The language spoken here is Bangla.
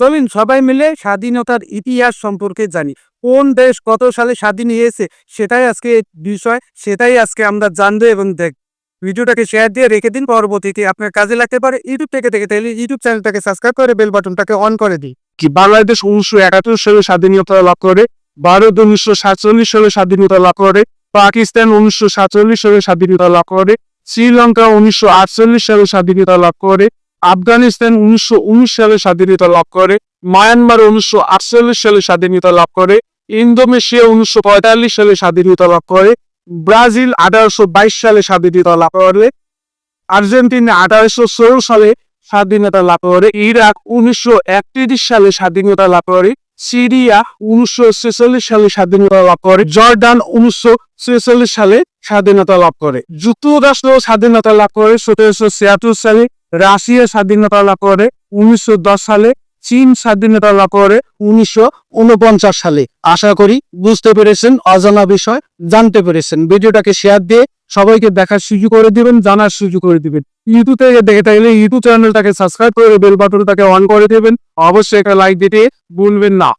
চলুন সবাই মিলে স্বাধীনতার ইতিহাস সম্পর্কে জানি। কোন দেশ কত সালে স্বাধীন হয়েছে, সেটাই আজকে বিষয়, সেটাই আজকে আমরা জানব এবং দেখ ভিডিওটাকে শেয়ার দিয়ে রেখে দিন। পরবর্তীতে আপনার কাজে লাগতে পারে ইউটিউব থেকে দেখে তাহলে ইউটিউব চ্যানেলটাকে সাবস্ক্রাইব করে বেল বাটনটাকে অন করে দিই কি বাংলাদেশ উনিশশো একাত্তর সালে স্বাধীনতা লাভ করে, ভারত উনিশশো সাতচল্লিশ সালে স্বাধীনতা লাভ করে, পাকিস্তান উনিশশো সাতচল্লিশ সালে স্বাধীনতা লাভ করে, শ্রীলঙ্কা উনিশশো আটচল্লিশ সালে স্বাধীনতা লাভ করে আফগানিস্তান উনিশশো উনিশ সালে স্বাধীনতা লাভ করে, মায়ানমার উনিশশো আটচল্লিশ সালে স্বাধীনতা লাভ করে, ইন্দোনেশিয়া উনিশশো পঁয়তাল্লিশ সালে স্বাধীনতা লাভ করে, ব্রাজিল আঠারোশো বাইশ সালে স্বাধীনতা লাভ করে, আর্জেন্টিনা আঠারোশো ষোলো সালে স্বাধীনতা লাভ করে, ইরাক উনিশশো একত্রিশ সালে স্বাধীনতা লাভ করে, সিরিয়া উনিশশো ছেচল্লিশ সালে স্বাধীনতা লাভ করে, জর্ডান উনিশশো ছেচল্লিশ সালে স্বাধীনতা লাভ করে। যুক্তরাষ্ট্র স্বাধীনতা লাভ করে, সতেরোশো ছিয়াত্তর সালে রাশিয়া স্বাধীনতা লাভ করে উনিশশো দশ সালে, চীন স্বাধীনতা লাভ করে উনিশশো উনপঞ্চাশ সালে। আশা করি বুঝতে পেরেছেন, অজানা বিষয়, জানতে পেরেছেন। ভিডিওটাকে শেয়ার দিয়ে সবাইকে দেখার সুযোগ করে দিবেন, জানার সুযোগ করে দিবেন। ইউটিউব থেকে দেখে থাকলে ইউটিউব চ্যানেলটাকে সাবস্ক্রাইব করে বেল বাটনটাকে অন করে দেবেন। অবশ্যই একটা লাইক দিতে ভুলবেন না।